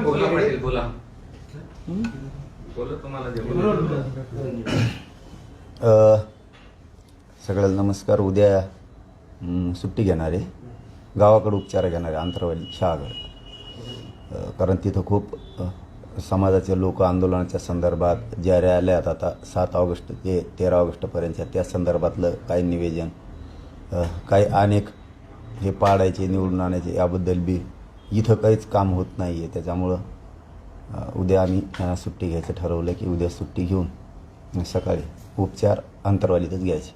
बोला पाटील बोला. बोला तुम्हाला जे बोलायचं. अ, सगळ्यांना नमस्कार. उद्या सुट्टी घेणार. आहे गावाकडे उपचार घेणार आहे अंतरवाली शहागड अ, कारण तिथं खूप समाजाचे लोक आंदोलनाच्या संदर्भात ज्या रॅल्या आता सात ऑगस्ट ते तेरा ऑगस्टपर्यंतच्या त्या संदर्भातलं काही निवेदन काही अनेक हे पाडायचे निवडून आणायचे याबद्दल बी इथं काहीच काम होत नाही आहे त्याच्यामुळं उद्या आम्ही सुट्टी घ्यायचं ठरवलं की उद्या सुट्टी घेऊन सकाळी उपचार अंतरवालीतच घ्यायचे.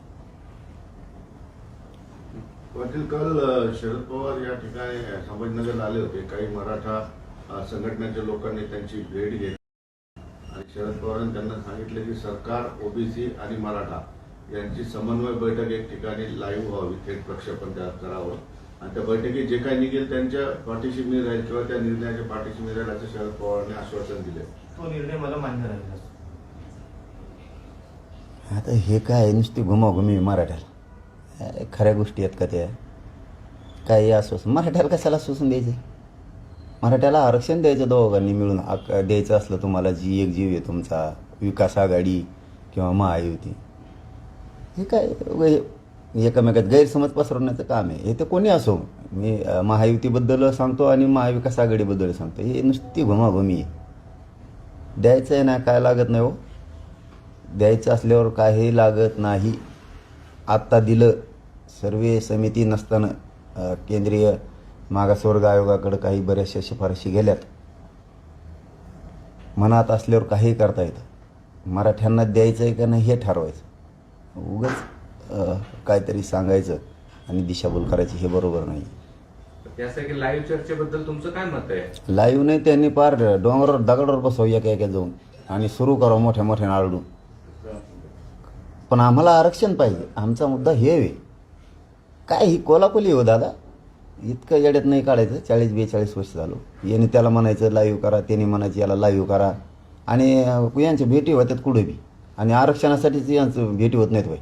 पाटील काल शरद पवार या ठिकाणी संभाजीनगरला आले होते. काही मराठा संघटनेच्या लोकांनी त्यांची भेट घेतली. आणि शरद पवारांनी त्यांना सांगितलं की सरकार ओबीसी आणि मराठा यांची समन्वय बैठक एक ठिकाणी लाईव्ह व्हावी थेट प्रक्षेपण त्या करावं आणि त्या बैठकीत जे काही निघेल त्यांच्या पाठीशी मी राहील किंवा त्या निर्णयाच्या पाठीशी मी राहील असं शरद पवारांनी आश्वासन दिले तो निर्णय मला मान्य राहील आता हे काय नुसती घुमाघुमी मराठ्याला. खऱ्या गोष्टी आहेत का त्या? काही असो मराठ्याला कशाला सोसून द्यायचं? मराठ्याला आरक्षण द्यायचं दोघांनी मिळून. आक- द्यायचं असलं तुम्हाला जी एक जीव आहे तुमचा. विकास आघाडी किंवा महायुती. हे काय? हे एकमेकात गैरसमज पसरवण्याचं काम आहे. हे तर कोणी असो. मी महायुतीबद्दल सांगतो आणि महाविकास आघाडीबद्दल सांगतो. हे नुसती घुमाघुमी आहे. द्यायचं आहे ना काय लागत नाही हो. द्यायचं असल्यावर काही लागत नाही. आत्ता दिलं सर्वे समिती नसताना केंद्रीय मागासवर्ग आयोगाकडे काही बऱ्याचशा शिफारशी गेल्यात. मनात असल्यावर काही करता येतं. मराठ्यांना द्यायचं आहे का नाही हे ठरवायचं. उगाच काहीतरी सांगायचं आणि दिशाभूल करायची हे बरोबर नाही. त्यासाठी लाईव्ह चर्चेबद्दल तुमचं काय मत आहे? लाईव्ह नाही त्यांनी पार डोंगरावर दगडावर बसव एका एका जाऊन आणि सुरू करावं मोठ्या मोठ्या आरडून पण आम्हाला आरक्षण पाहिजे. आमचा मुद्दा हे आहे. काय ही कोलाकोली हो दादा? इतकं येड्यात नाही काढायचं. चाळीस बेचाळीस वर्ष झालो. याने त्याला म्हणायचं लाईव्ह करा. त्याने म्हणायचं याला लाईव्ह करा. आणि यांच्या भेटी होत्यात कुठे बी. आणि आरक्षणासाठीच यांचं भेटी होत नाहीत बाई.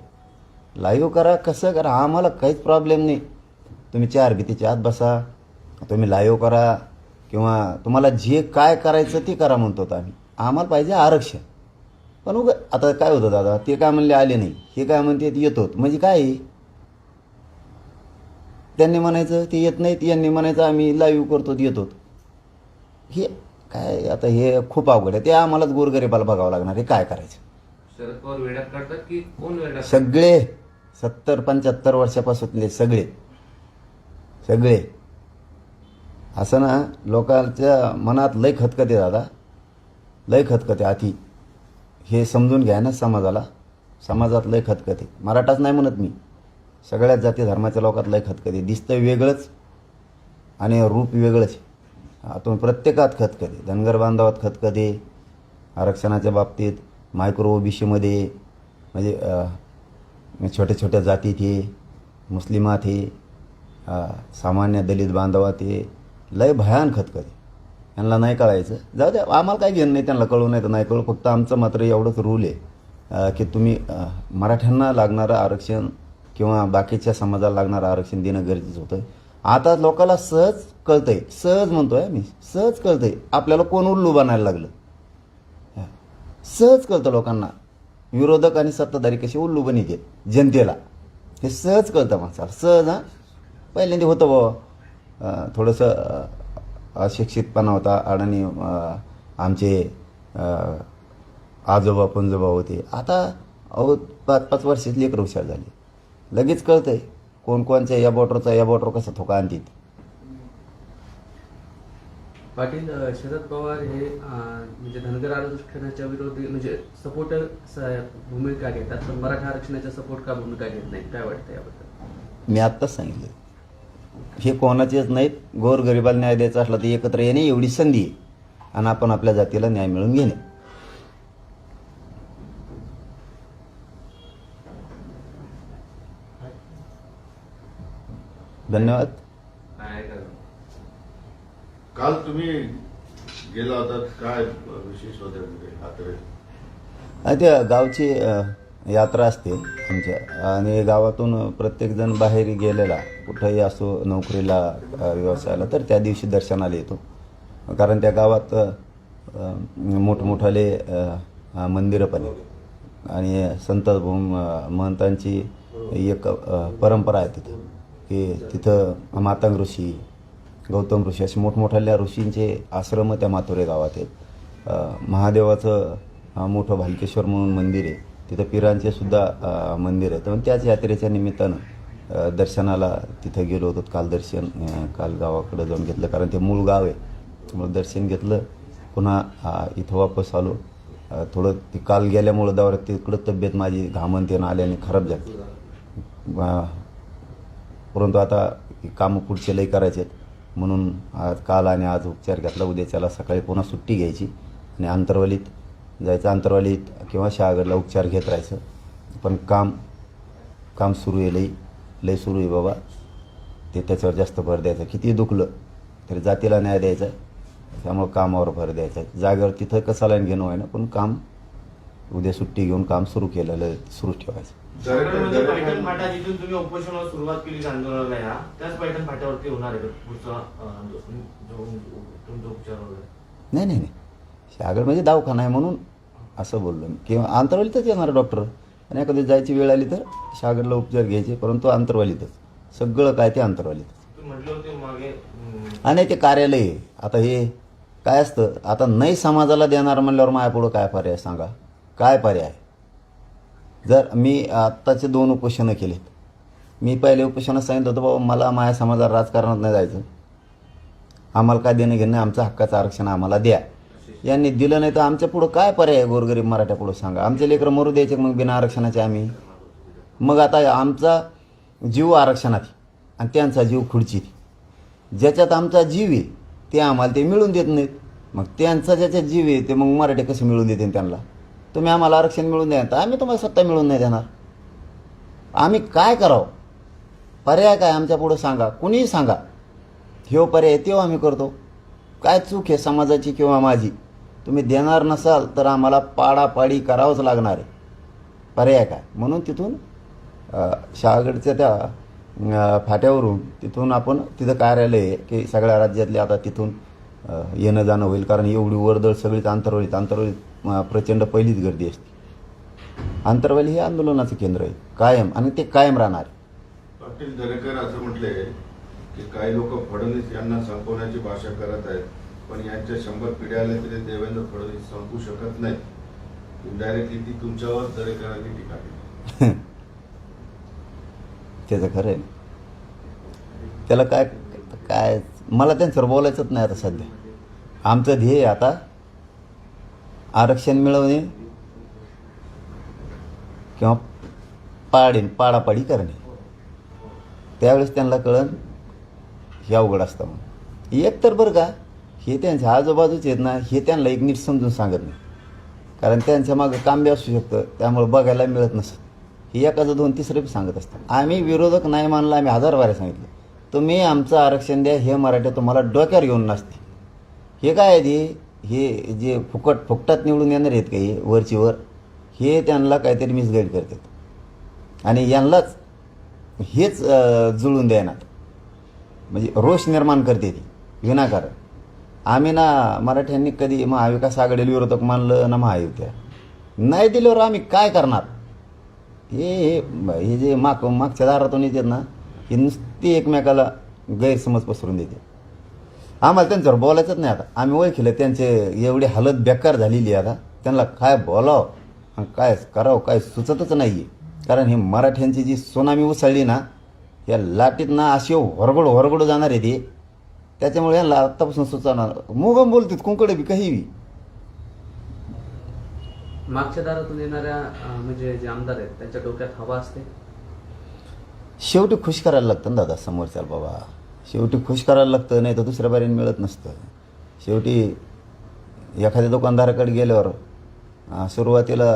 लाईव्ह करा कसं करा? आम्हाला काहीच प्रॉब्लेम नाही. तुम्ही चार भीतीच्या आत बसा. तुम्ही लाईव्ह करा किंवा तुम्हाला जे काय करायचं ते करा म्हणतो आम्ही. आम्हाला पाहिजे आरक्षण. पण उग आता काय होतं दादा? ते काय म्हणले आले नाही. हे काय म्हणते ते येतो म्हणजे काय? त्यांनी म्हणायचं ते येत नाहीत. यांनी म्हणायचं आम्ही लाईव्ह करतो येतो हे काय आता हे खूप अवघड आहे. ते आम्हालाच गोरगरीबाला बघावं लागणार हे काय करायचं? शरद पवार वेड्यात काढतात की कोण वेड्यात सगळे. सत्तर पंच्याहत्तर वर्षापासूनले सगळे सगळे. असं ना लोकांच्या मनात लय खतखते दादा. लय खतखते आधी हे समजून घ्या ना समाजाला. समाजात लय खतखते. मराठाच नाही म्हणत मी. सगळ्याच जाती धर्माच्या लोकात लय खतखते. दिसतं वेगळंच आणि रूप वेगळंच. आतून प्रत्येकात खतखते. धनगर बांधवात खतखते. आरक्षणाच्या बाबतीत मायक्रो ओबीसीमध्ये म्हणजे छोट्या छोट्या जातीत थे मुस्लिमात थे सामान्य दलित बांधवात हे लय भयान खतखते यांना नाही कळायचं. जाऊ द्या आम्हाला काय घेणं नाही त्यांना कळू नाही तर नाही कळू फक्त आमचं मात्र एवढंच रूल आहे. की तुम्ही मराठ्यांना लागणारं आरक्षण किंवा बाकीच्या समाजाला लागणारं आरक्षण देणं गरजेचं होतं. आता लोकांना सहज कळतंय सहज म्हणतो आहे मी सहज कळतंय. आपल्याला कोण उल्लू बनायला लागलं? सहज कळतं लोकांना. विरोधक आणि सत्ताधारी कसे उल्लू बनिते जनतेला. हे सहज कळतं माणसाला सहज हां? पहिल्यांदा होतं बाबा. थोडंसं अशिक्षितपणा होता आणि आमचे आजोबा पंजोबा होते. आता अहो पाच पाच वर्षात लेकर हुशार झाली. लगेच कळतंय कोण कोणच्या या बॉटरचा या बॉटर कसा थोका आणतील पाटील शरद पवार हे म्हणजे धनगर आरक्षणाच्या विरोधी म्हणजे सपोर्ट भूमिका घेतात पण मराठा आरक्षणाच्या सपोर्ट का भूमिका घेत नाहीत? काय वाटतं याबद्दल? मी आत्ताच सांगितलं. हे कोणाचेच नाहीत. गोरगरिबाला न्याय द्यायचा असला तर एकत्र येणे एवढी संधी आहे. आणि आपण आपल्या जातीला न्याय मिळवून घेणे. धन्यवाद. काल तुम्ही गेला होता काय विशेष होत्या म्हणजे त्या गावची यात्रा असते आमच्या. आणि गावातून प्रत्येकजण बाहेर गेलेला. कुठंही असो नोकरीला व्यवसायाला तर त्या दिवशी दर्शनाला येतो. कारण त्या गावात मोठमोठाले मंदिरं पण आहेत. आणि संत महंतांची एक परंपरा आहे तिथं. की तिथं मातंग ऋषी गौतम ऋषी असे मोठमोठ्या ऋषींचे आश्रम त्या माथुरे गावात आहेत. महादेवाचं मोठं भालकेश्वर म्हणून मंदिर आहे. तिथं पिरांचे सुद्धा मंदिर आहे तर त्याच यात्रेच्या निमित्तानं दर्शनाला तिथं गेलो होतो काल दर्शन काल गावाकडं जाऊन घेतलं. कारण ते मूळ गाव आहे. त्यामुळे दर्शन घेतलं. पुन्हा इथं वापस आलो. थोडं ती काल गेल्यामुळं दौऱ्यात तिकडं तब्येत माझी घामनतेनं आल्याने खराब झाली. परंतु आता कामं पुढचे लई करायचे आहेत म्हणून आज काल आणि आज उपचार घेतला. उद्याच्याला सकाळी पुन्हा सुट्टी घ्यायची आणि आंतरवालीत जायचं. आंतरवालीत किंवा शहागडला उपचार घेत राहायचं. पण काम काम सुरू आहे लई लई सुरू आहे बाबा. ते त्याच्यावर जास्त भर द्यायचा. किती दुखलं तरी जातीला न्याय द्यायचा. त्यामुळं कामावर भर द्यायचा. जागेवर तिथं कसा लाईन घेणं आहे ना पण काम उद्या सुट्टी घेऊन काम सुरू केलेलं सुरू ठेवायचं. दरेकर- म्हणजे पैठण दरेकर- फाटा जिथून तुम्ही उपोषणाला सुरुवात केली आंदोलनाला या त्याच पैठण फाट्यावरती होणार आहे का पुढचा अं, जो- जो- तुमचा उपचार वगैरे? नाही नाही नाही. शहागड म्हणजे दवाखाना आहे म्हणून असं बोललो मी. किंवा आंतरवालीतच येणार डॉक्टर. आणि एखादी जायची वेळ आली तर शहागडला उपचार घ्यायचे परंतु आंतरवालीतच. सगळं काय ते आंतरवालीतच तुम्ही म्हटले होते मागे अं, आणि ते कार्यालय आहे. आता हे काय असतं आता नाही समाजाला देणार म्हणल्यावर माझ्यापुढं काय पर्याय सांगा? काय पर्याय? जर मी आत्ताचे दोन उपोषणं केलेत. मी पहिले उपोषणात सांगितलं होतं बाबा मला माझ्या समाजात राजकारणात नाही जायचं. आम्हाला काय देणं घेणं आमचं हक्काचं आरक्षण आम्हाला द्या. यांनी दिलं नाही तर आमच्या पुढं काय पर्याय आहे? गोरगरीब मराठ्या पुढं सांगा. आमचे लेकरं मरू द्यायचे मग बिना आरक्षणाचे आम्ही. मग आता आमचा जीव आरक्षणात आणि त्यांचा जीव खुर्चीत ज्याच्यात आमचा जीव आहे ते आम्हाला ते मिळून देत नाहीत. मग त्यांचा ज्याच्यात जीव आहे ते मग मराठी कसे मिळून देते त्यांना? तुम्ही आम्हाला आरक्षण मिळून द्या तर आम्ही तुम्हाला सत्ता मिळून नाही देणार. आम्ही काय करावं? पर्याय काय? आमच्या पुढं सांगा. कुणीही सांगा. ह्यो पर्याय तेव्हा आम्ही करतो. काय चूक आहे समाजाची किंवा माझी? तुम्ही देणार नसाल तर आम्हाला पाडापाडी करावंच लागणार आहे. पर्याय काय? म्हणून तिथून शहागडच्या त्या फाट्यावरून तिथून आपण तिथं कार्यालय आहे की सगळ्या राज्यातले आता तिथून येणं जाणं होईल. कारण एवढी वर्दळ सगळीच आंतरवळीत आंतरवळीत प्रचंड पहिलीच गर्दी असते. आंतरवाली हे आंदोलनाचं केंद्र आहे कायम आणि ते कायम राहणार. पाटील दरेकर असं म्हटले की काही लोक फडणवीस यांना संपवण्याची भाषा करत आहेत पण यांच्या शंभर पिढ्या आल्या तरी देवेंद्र फडणवीस संपू शकत नाही इनडायरेक्टली ती तुमच्यावर दरेकरांनी टीका केली. त्याचं खरं आहे त्याला काय काय मला त्यांच्यावर बोलायचंच नाही आता सध्या. आमचं ध्येय आता आरक्षण मिळवणे किंवा पाडीन पाडापाडी करणे. त्यावेळेस त्यांना कळण हे अवघड असतं म्हणून. एक तर बरं का हे त्यांच्या आजूबाजूच आहेत ना हे त्यांना एक नीट समजून सांगत नाही. कारण त्यांच्या मागं काम बी असू शकतं त्यामुळे बघायला मिळत नसतं. हे एकाचं दोन तिसरं बी सांगत असतं. आम्ही विरोधक नाही मानला आम्ही हजार वारे सांगितलं. तुम्ही आमचं आरक्षण द्या हे मराठी तुम्हाला डोक्यावर घेऊन नसते. हे काय आहे ते? हे जे फुकट फुकटात निवडून येणार आहेत काही वरची वर हे त्यांना काहीतरी मिसगाईड करतात. आणि यांनाच हेच जुळून द्यायनात म्हणजे रोष निर्माण करते ती. विनाकारण. आम्ही ना मराठ्यांनी कधी महाविकास आघाडीला विरोधक मानलं ना महायुत्या नाही दिल्यावर आम्ही काय करणार? हे हे हे जे माग मागच्या दारातून येतात ना हे नुसती एकमेकाला गैरसमज पसरून देते. आम्हाला त्यांच्यावर बोलायचंच नाही आता. आम्ही ओळखलं त्यांचे एवढी हालत बेकार झालेली आहे आता. त्यांना काय बोलावं? काय करावं? काय सुचतच नाही आहे कारण ही मराठ्यांची जी सोनामी उसळली ना या लाटीत ना अशी होरगड होरगड जाणार आहे ती. त्याच्यामुळे यांना आत्तापासून सुचणार मुगम बोलतात कुंकडे बी काही बी. मागच्या दारातून येणाऱ्या म्हणजे जे आमदार आहेत त्यांच्या डोक्यात हवा असते? शेवटी खुश करायला लागतं ना दादा समोरच्याला बाबा. शेवटी खुश करायला लागतं नाही तर दुसऱ्या बारीने मिळत नसतं. शेवटी एखाद्या दुकानदाराकडे गेल्यावर सुरुवातीला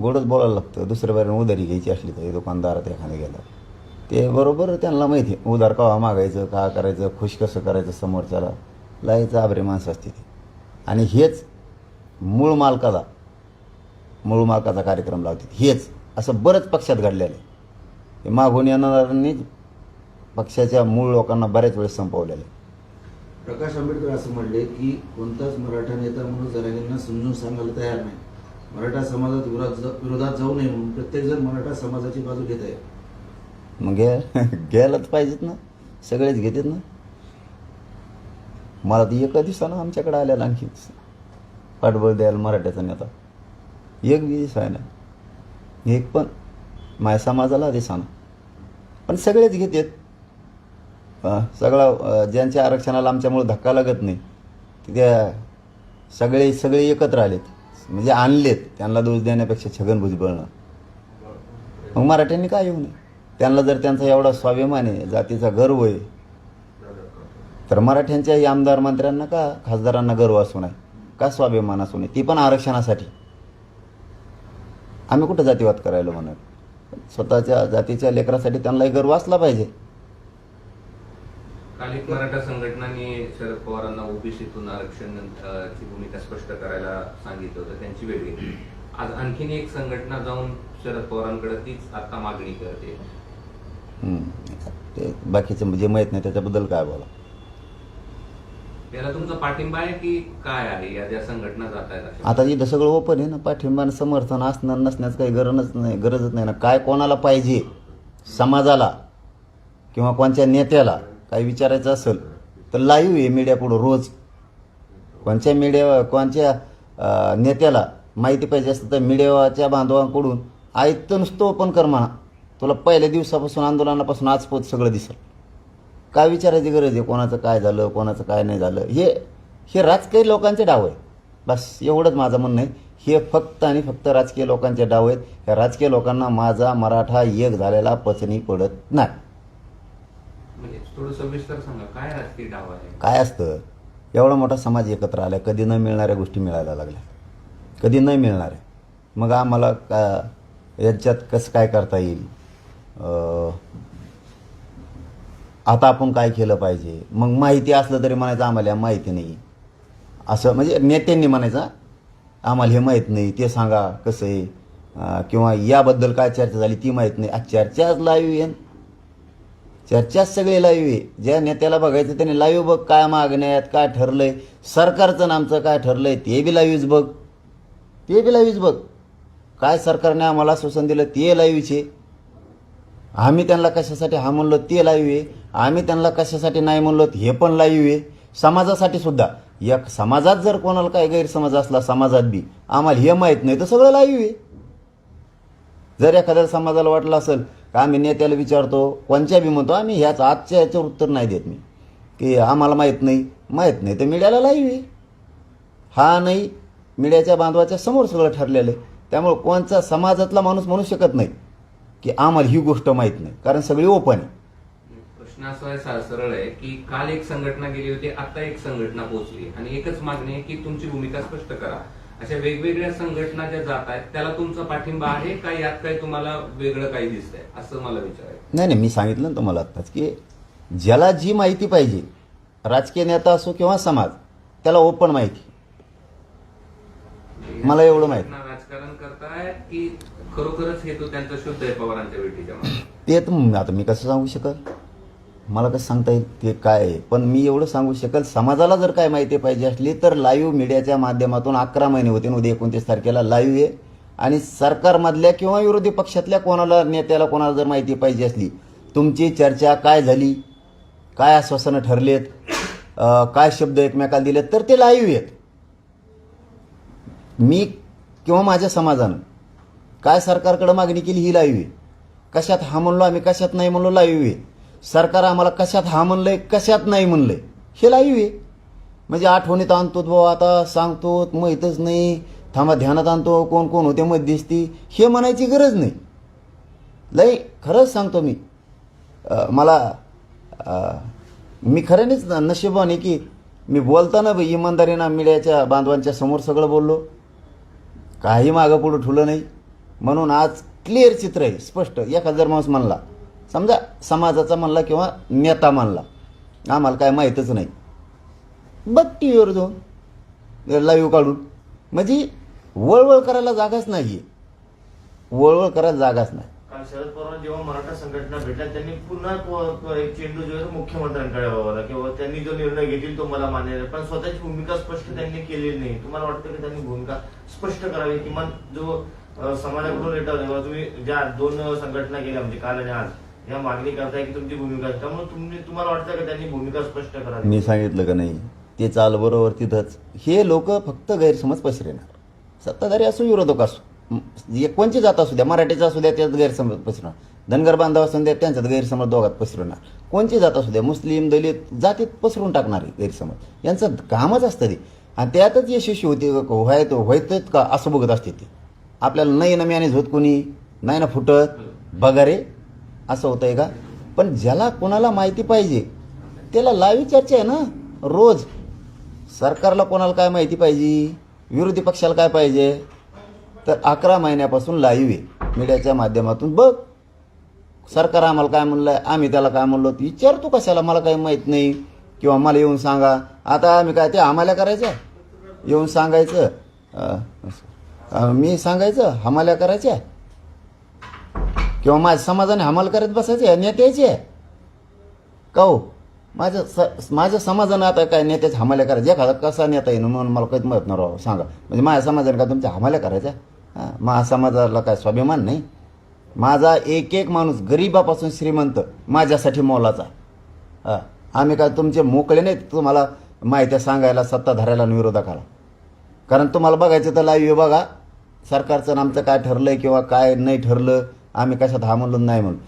गोडच बोलायला लागतं दुसऱ्या बारीने उधारी घ्यायची असली तर दुकानदारात एखाद्या गेल्यावर. ते बरोबर त्यांना माहिती आहे उधार कवा मागायचं का करायचं खुश कसं करायचं समोरच्याला लायचं आबरे माणसं असते ती. आणि हेच मूळ मालकाला मूळ मालकाचा कार्यक्रम लावते. हेच असं बरंच पक्षात घडलेलं आहे. हे मागून येणाऱ्यांनी पक्षाच्या मूळ लोकांना बऱ्याच वेळेस संपवलेलं आहे. प्रकाश आंबेडकर असं म्हणले की कोणताच मराठा नेता म्हणून जरांगींना समजून सांगायला तयार नाही. मराठा समाजात विरोधात विरोधात जाऊ नये म्हणून प्रत्येक जण मराठा समाजाची बाजू घेत आहे. मग घ्या घ्यायलाच पाहिजेत ना? सगळेच घेतात ना? मला तर एका दिवसानं आमच्याकडे आलेला आणखी पाठबळ द्यायला मराठ्याचा नेता. एक बी दिवस आहे ना? एक पण माझ्या समाजाला दिसाना पण सगळेच घेतात. सगळा ज्यांच्या आरक्षणाला आमच्यामुळे धक्का लागत नाही ते त्या सगळे सगळे एकत्र आलेत. म्हणजे आणलेत त्यांना दोष देण्यापेक्षा छगन भुजबळनं मग मराठ्यांनी काय येऊ नये? त्यांना जर त्यांचा एवढा स्वाभिमान आहे जातीचा गर्व आहे तर मराठ्यांच्याही आमदार मंत्र्यांना का खासदारांना गर्व असू नये? का स्वाभिमान असू नये? ती पण आरक्षणासाठी. आम्ही कुठं जातीवाद करायला म्हणत? स्वतःच्या जातीच्या लेकरासाठी त्यांनाही गर्व असला पाहिजे. काल एक मराठा संघटनांनी शरद पवारांना ओबीसीतून आरक्षण ची भूमिका स्पष्ट करायला सांगितलं होतं त्यांची घेतली आज आणखीन एक संघटना जाऊन शरद पवारांकडे तीच आता मागणी करते. बाकीचं जे माहीत नाही त्याच्याबद्दल काय बोला? त्याला तुमचा पाठिंबा आहे की काय आहे? या ज्या संघटना जात आहेत? आता इथं सगळं ओपन आहे ना पाठिंबा समर्थन असणं नसण्याचं काही गरजच नाही गरजच नाही ना. काय कोणाला पाहिजे? समाजाला किंवा कोणत्या नेत्याला? काही विचारायचं असेल तर लाईव्ह आहे मीडिया पुढं रोज. कोणत्या मीडिया कोणत्या नेत्याला माहिती पाहिजे असतं तर मीडियाच्या बांधवांकडून आयत नुसतं ओपन कर म्हणा. तुला पहिल्या दिवसापासून आंदोलनापासून आजपोत सगळं दिसेल. काय विचारायची गरज आहे? कोणाचं काय झालं कोणाचं काय नाही झालं? हे हे राजकीय लोकांचे डाव आहे बस एवढंच माझं म्हणणं आहे. हे फक्त आणि फक्त राजकीय लोकांचे डाव आहेत. ह्या राजकीय लोकांना माझा मराठा एक झालेला पचनी पडत नाही. थोडं सविस्तर सांगा काय राजकीय डाव आहे? काय असतं? एवढा मोठा समाज एकत्र आला कधी न मिळणाऱ्या गोष्टी मिळायला लागल्या. कधी न मिळणाऱ्या. मग आम्हाला का याच्यात कसं काय करता येईल? आता आपण काय केलं पाहिजे? मग माहिती असलं तरी म्हणायचं आम्हाला माहिती नाही. असं म्हणजे नेत्यांनी म्हणायचं आम्हाला हे माहीत नाही ते सांगा कसं आहे? किंवा याबद्दल काय चर्चा झाली ती माहीत नाही. आज चर्चाच लाईव्ह येईन. चर्चाच सगळे लाईव्ह आहे. ज्या नेत्याला बघायचं त्याने लाईव्ह बघ काय मागण्यात काय ठरलंय. सरकारचं नामचं आमचं काय ठरलंय ते बी लाईव्हच बघ. ते बी लाईव्हच बघ. काय सरकारने आम्हाला श्वसन दिलं ते लाईव्हचे आम्ही त्यांना कशासाठी हा म्हणलो ते लाईव्ह आहे. आम्ही त्यांना कशासाठी नाही म्हणलो हे पण लाईव्ह आहे. समाजासाठी सुद्धा. या समाजात जर कोणाला काय गैरसमज असला समाजात बी आम्हाला हे माहीत नाही तर सगळं लाईव्ह आहे. जर एखाद्या समाजाला वाटलं असेल का आम्ही नेत्याला विचारतो कोणच्या बी म्हणतो आम्ही ह्याच आजच्या याच्यावर उत्तर नाही देत मी. की आम्हाला माहीत नाही. माहीत नाही तर मीडियाला लाईव्ह आहे. हा नाही मीडियाच्या बांधवाच्या समोर सगळं ठरलेलं आहे. त्यामुळे कोणचा समाजातला माणूस म्हणू शकत नाही की आम्हाला ही गोष्ट माहीत नाही कारण सगळी ओपन आहे. प्रश्न असा आहे सरळ आहे की काल एक संघटना गेली होती आता एक संघटना पोहोचली. आणि एकच मागणी आहे की तुमची भूमिका स्पष्ट करा. अशा वेगवेगळ्या संघटना ज्या जात आहेत त्याला तुमचा पाठिंबा आहे का यात काही तुम्हाला वेगळं काही दिसतंय असं मला विचारायचं नाही नाही मी सांगितलं ना तुम्हाला आत्ताच की ज्याला जी माहिती पाहिजे राजकीय नेता असो किंवा समाज त्याला ओपन माहिती मला एवढं माहीत. राजकारण करतायत की खरोखरच हेतू त्यांचा शुद्ध आहे पवारांच्या भेटीच्या? ते आता मी कसं सांगू शकल मला कसं सांगता येईल ते काय आहे? पण मी एवढं सांगू शकेल समाजाला जर काय माहिती पाहिजे असली तर लाईव्ह मीडियाच्या माध्यमातून अकरा महिने होते उद्या एकोणतीस तारखेला लाईव्ह आहे. आणि सरकारमधल्या किंवा विरोधी पक्षातल्या कोणाला नेत्याला कोणाला जर माहिती पाहिजे असली तुमची चर्चा काय झाली? काय आश्वासनं ठरलेत? काय शब्द एकमेकाला दिलेत? तर ते लाईव्ह आहेत. मी किंवा माझ्या समाजानं काय सरकारकडे मागणी केली ही लाईव्ह आहे. कशात हा म्हणलो आम्ही कशात नाही म्हणलो लाईव्ह आहे. सरकार आम्हाला कशात हा म्हणलंय कशात नाही म्हणलंय? हे लाईव्ह आहे. म्हणजे आठवणीत आणतो भाऊ आता सांगतो माहीतच नाही. थांबा ध्यानात आणतो कोण कोण होते मध्यस्थी? हे म्हणायची गरज नाही. लई खरंच सांगतो मी. मला मी खऱ्यानेच नशिबाने की मी बोलताना बी इमानदारीनं मीडियाच्या बांधवांच्या समोर सगळं बोललो. काही मागं पुढं ठुलं नाही. म्हणून आज क्लिअर चित्र आहे स्पष्ट. एखादा जर माणूस म्हणला समजा समाजाचा म्हणला किंवा नेता म्हणला आम्हाला काय माहीतच नाही. बघ टी व्हीवर जाऊन लाईव्ह काढून. म्हणजे वळवळ करायला जागाच नाही आहे वळवळ करायला जागाच नाही. काल शरद पवार जेव्हा मराठा संघटना भेटल्या त्यांनी पुन्हा एक चेंडू जो मुख्यमंत्र्यांकडे व्हावा किंवा त्यांनी जो निर्णय घेतील तो मला मान्य पण स्वतःची भूमिका स्पष्ट त्यांनी केलेली नाही. तुम्हाला वाटतं की त्यांनी भूमिका स्पष्ट करावी? किमान जो समाजाकडून लेटर तुम्ही ज्या दोन संघटना केल्या म्हणजे काल आणि आज या मागणी करताय की तुमची भूमिका त्यामुळे तुम्ही तुम्हाला वाटतं का त्यांनी भूमिका स्पष्ट करावी? मी सांगितलं का नाही? ते चाल बरोबर तिथंच. हे लोक फक्त गैरसमज पसरेणार सत्ताधारी असो विरोधक असो. म- कोणची जात असू द्या मराठीचा असू द्या त्यात गैरसमज पसरणार धनगर बांधव असू द्या त्यांच्यात गैरसमज दोघात पसरवणार. कोणची जात असू द्या मुस्लिम दलित जातीत पसरून टाकणार गैरसमज. यांचं कामच असतं ते. आणि त्यातच यशस्वी होते व्हायत व्हायतच का असं बघत असते ते. आपल्याला नाही ना मी आणि झोत कोणी नाही ना फुटत. बघा असं होतं आहे का? पण ज्याला कोणाला माहिती पाहिजे त्याला लावी चर्चा आहे ना रोज. सरकारला कोणाला काय माहिती पाहिजे? विरोधी पक्षाला काय पाहिजे? तर अकरा महिन्यापासून लाईव्ह आहे मीडियाच्या माध्यमातून. बघ सरकार आम्हाला काय म्हणलं आम्ही त्याला काय म्हणलो विचारतो कशाला मला काही माहीत नाही. किंवा मला येऊन सांगा आता आम्ही काय ते आम्हाला करायचं येऊन सांगायचं मी सांगायचं हमाल्या करायच्या? किंवा माझ्या समाजाने हमाल करत बसायचे नेत्याचे का हो माझ्या स माझ्या समाजानं आता काय नेत्याच्या हमाल्या करायच्या एखादा कसा नेता येईन म्हणून मला काही माहीत नाही सांगा. म्हणजे माझ्या समाजाने का तुमच्या हमाल्या करायच्या हां माझ्या समाजाला काय स्वाभिमान नाही? माझा एक एक माणूस गरीबापासून श्रीमंत माझ्यासाठी मोलाचा. हां आम्ही काय तुमचे मोकळे नाहीत? तुम्हाला माहित्या सांगायला सत्ताधाऱ्याला आणि विरोधकाला कारण तुम्हाला बघायचं तर लाईव्ह बघा. सरकारचं आमचं काय ठरलं किंवा काय नाही ठरलं आम्ही कशात हा म्हणलो नाही म्हणून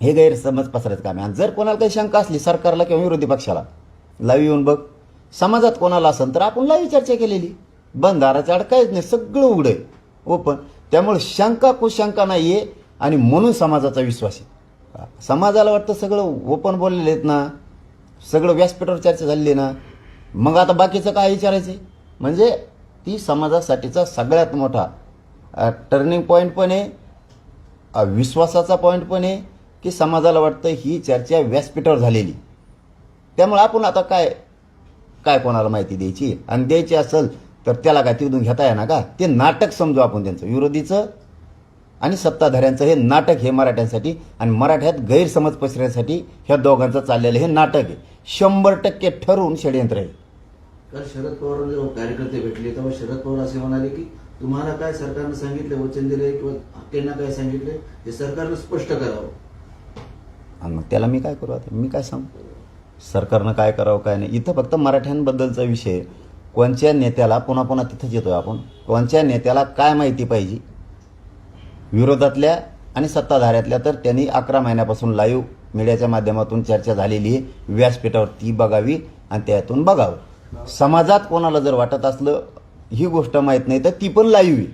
हे गैरसमज पसरायचं काम आहे. आणि जर कोणाला काही शंका असली सरकारला किंवा विरोधी पक्षाला लावी येऊन बघ. समाजात कोणाला असेल तर आपण लावी चर्चा केलेली. बंधाराच्या आड काहीच नाही सगळं उघडं आहे. ओपन त्यामुळे शंका कुशंका नाही आहे आणि म्हणून समाजाचा विश्वास आहे. समाजाला वाटतं सगळं ओपन बोललेले आहेत ना. सगळं व्यासपीठावर चर्चा झालेली आहे ना. मग आता बाकीचं काय विचारायचं आहे? म्हणजे ती समाजासाठीचा सगळ्यात मोठा टर्निंग पॉईंट पण आहे. विश्वासाचा पॉईंट पण आहे की समाजाला वाटतं ही चर्चा व्यासपीठावर झालेली. त्यामुळे आपण आता काय काय कोणाला माहिती द्यायची? आणि द्यायची असेल तर त्याला काय तिथून घेता येणार का? ते नाटक समजू आपण त्यांचं. विरोधीचं आणि सत्ताधाऱ्यांचं हे नाटक हे मराठ्यांसाठी आणि मराठ्यात गैरसमज पसरण्यासाठी ह्या दोघांचं चाललेलं हे नाटक आहे. शंभर टक्के ठरवून षडयंत्र आहे. तर शरद पवार जेव्हा कार्यकर्ते भेटले तेव्हा शरद पवार असे म्हणाले की तुम्हाला काय सरकारनं सांगितलं वचन दिले किंवा त्यांना काय सांगितले हे सरकारनं स्पष्ट करावं. मग त्याला मी काय करू आता? मी काय सांगू? सरकारनं काय करावं काय नाही? इथं फक्त मराठ्यांबद्दलचा विषय. कोणत्या नेत्याला पुन्हा पुन्हा तिथंच येतोय आपण? कोणत्या नेत्याला काय माहिती पाहिजे? विरोधातल्या आणि सत्ताधाऱ्यातल्या तर त्यांनी अकरा महिन्यापासून लाईव्ह मीडियाच्या माध्यमातून चर्चा झालेली आहे. व्यासपीठावर ती बघावी आणि त्यातून बघावं. समाजात कोणाला जर वाटत असलं ही गोष्ट माहीत नाही तर ती पण लाईव्ह आहे.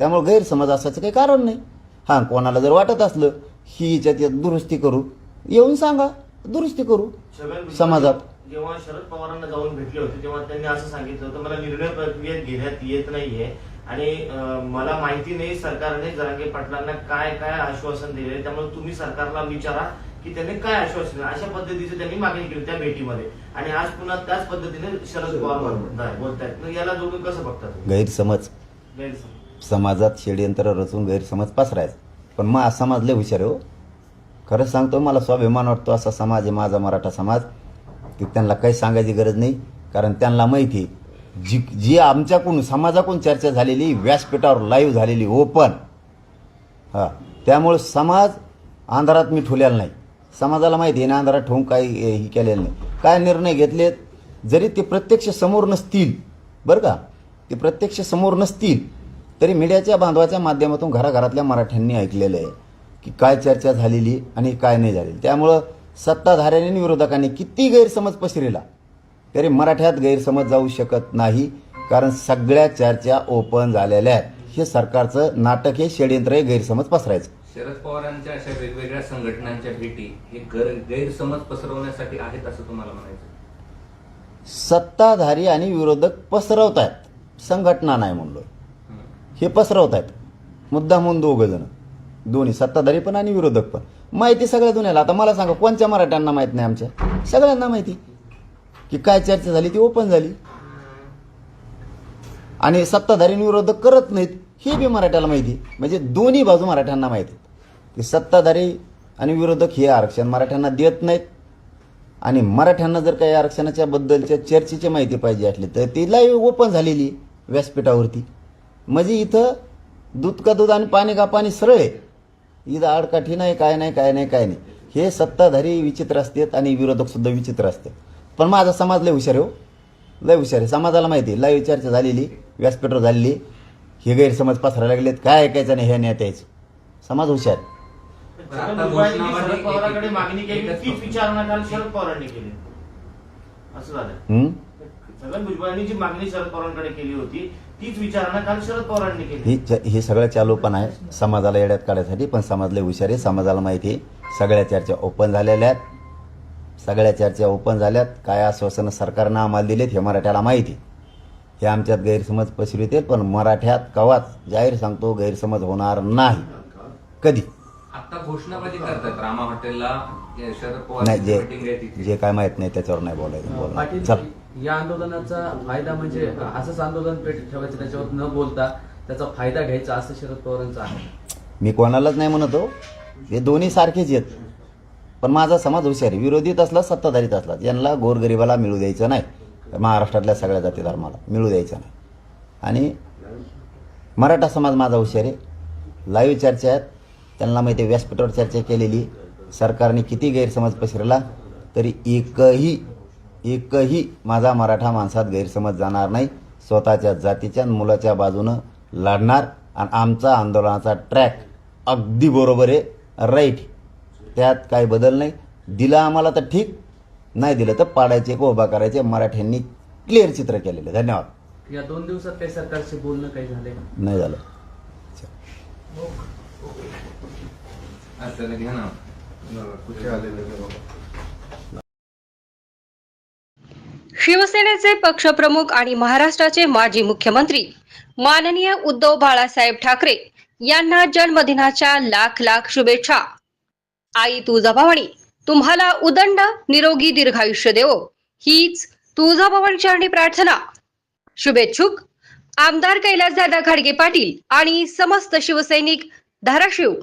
त्यामुळे गैरसमज असायचं काही कारण नाही. हां कोणाला जर वाटत असलं ही हिच्यात यात दुरुस्ती करू. येऊन सांगा दुरुस्ती करू. भुजबळ समाजात. जेव्हा शरद पवारांना जाऊन भेटले होते तेव्हा त्यांनी असं सांगितलं होतं मला निर्णय प्रक्रियेत घेण्यात येत नाहीये. आणि मला माहिती नाही सरकारने जरांगे पाटलांना काय काय आश्वासन दिले त्यामुळे तुम्ही सरकारला विचारा की त्यांनी काय आश्वासन. अशा पद्धतीची त्यांनी मागणी केली त्या भेटीमध्ये. आणि आज पुन्हा त्याच पद्धतीने शरद पवार बोलतायत. याला जोडून कसं बघता तुम्ही? गैरसमज. गैरसमज. समाजात षडयंत्र रचून गैरसमज पसरायचं. पण मग समाज लय हुशार हो. खरंच सांगतो मला स्वाभिमान वाटतो असा समाज आहे माझा मराठा समाज. की त्यांना काही सांगायची गरज नाही कारण त्यांना माहिती आहे, जी जी आमच्याकडून समाजाकडून चर्चा झालेली व्यासपीठावर लाईव्ह झालेली ओपन हां. त्यामुळे समाज अंधारात मी ठेवलेला नाही. समाजाला माहिती आहे ना अंधारात ठेवून काही हे केलेलं नाही. काय निर्णय घेतलेत? जरी ते प्रत्यक्ष समोर नसतील बरं का? ते प्रत्यक्ष समोर नसतील तरी मीडियाच्या बांधवाच्या माध्यमातून घराघरातल्या मराठ्यांनी ऐकलेलं आहे की काय चर्चा झालेली आणि काय नाही झालेली. त्यामुळं सत्ताधाऱ्यांनी आणि विरोधकांनी किती गैरसमज पसरेला तरी मराठ्यात गैरसमज जाऊ शकत नाही कारण सगळ्या चर्चा ओपन झालेल्या आहेत. हे सरकारचं नाटक हे षडयंत्र हे गैरसमज पसरायचं. शरद पवारांच्या अशा वेगवेगळ्या संघटनांच्या भेटी हे गैर- गैरसमज पसरवण्यासाठी आहेत असं तुम्हाला म्हणायचं सत्ताधारी आणि विरोधक पसरवत आहेत संघटना नाही म्हणलो. हं. पसरवत आहेत मुद्दा म्हणून दोघं जण. दोन्ही सत्ताधारी पण आणि विरोधक पण. माहिती सगळ्या दुनियाला. आता मला सांगा कोणत्या मराठ्यांना माहीत नाही आमच्या? सगळ्यांना माहिती. की काय चर्चा झाली ती ओपन झाली. आणि सत्ताधारी विरोधक करत नाहीत. हे बी मराठ्याला माहिती म्हणजे दोन्ही बाजू मराठ्यांना माहिती की सत्ताधारी आणि विरोधक हे आरक्षण मराठ्यांना देत नाहीत. आणि मराठ्यांना जर काही आरक्षणाच्या बद्दलच्या चर्चेची माहिती पाहिजे असली तर ती लाईव्ह ओपन झालेली व्यासपीठावरती. म्हणजे इथं दूध का दूध आणि पाणी का पाणी सरळ आहे. इथं आडकाठी नाही काय नाही काय नाही काय नाही. हे सत्ताधारी विचित्र असतात आणि विरोधक सुद्धा विचित्र असतात. पण माझा समाज लय हुशार आहे हो. लय हुशार आहे. समाजाला माहिती आहे. लाईव्ह चर्चा झालेली व्यासपीठावर झालेली. हे गैरसमज पसरायला लागलेत. काय ऐकायचं नाही हे नाही यायचं समाज हुशार. हं? छगन भुजबळांनी जी मागणी शरद पवारांकडे केली होती तीच विचारणा काल शरद पवारांनी केली. च- सगळं चालू पण आहे. समाजाला येड्यात काढायसाठी पण समाज लय हुशार आहे. समाजाला माहिती आहे. सगळ्या चर्चा ओपन झालेल्या आहेत. सगळ्या चर्चा ओपन झाल्यात. काय आश्वासनं सरकारनं आम्हाला दिलेत हे मराठ्याला माहिती आहे. हे आमच्यात गैरसमज पसरविते पण मराठ्यात कवाच जाहीर सांगतो गैरसमज होणार नाही. कधी? आता घोषणाबाजी करतात? रामा हॉटेलला हे शरद पवार नाही जे मीटिंग आहे तिथे. जे काय माहीत नाही त्याच्यावर नाही बोलायचं बोला पाटील चल. या आंदोलनाचा फायदा म्हणजे असंच आंदोलन पेट ठेवायचं त्याच्यावर न बोलता त्याचा फायदा घ्यायचा असं शरद पवारांचं आहे. मी कोणालाच नाही म्हणतो हे. दोन्ही सारखेच आहेत. पण माझा समाज हुशार आहे. विरोधीत असला सत्ताधारीत असला यांना गोरगरिबाला मिळू द्यायचं नाही. महाराष्ट्रातल्या सगळ्या जाती धर्माला. मिळू द्यायचं नाही. आणि मराठा समाज माझा हुशार आहे. लाईव्ह चर्चा आहेत. त्यांना माहिती आहे व्यासपीठावर चर्चा केलेली. सरकारने किती गैरसमज पसरला तरी एकही एकही माझा मराठा माणसात गैरसमज जाणार नाही. स्वतःच्या जातीच्या मुलाच्या बाजूनं लढणार आणि आमचा आंदोलनाचा ट्रॅक अगदी बरोबर आहे. राईट त्यात काही बदल नाही. दिला आम्हाला तर ठीक. नाही दिलं तर पाडायचे का उभा करायचे मराठ्यांनी क्लिअर चित्र केलेलं. धन्यवाद. या दोन दिवसात काही सरकारशी बोलणं काही झालंय नाही झालं. शिवसेनेचे पक्षप्रमुख आणि महाराष्ट्राचे माजी मुख्यमंत्री माननीय उद्धव बाळासाहेब ठाकरे यांना जन्मदिनाच्या लाख लाख शुभेच्छा. आई तुळजाभवानी तुम्हाला उदंड निरोगी दीर्घायुष्य देवो. हीच तुळजाभवानीचरणी प्रार्थना. शुभेच्छुक. आमदार कैलासदादा खाडगे पाटील आणि समस्त शिवसैनिक धाराशिव.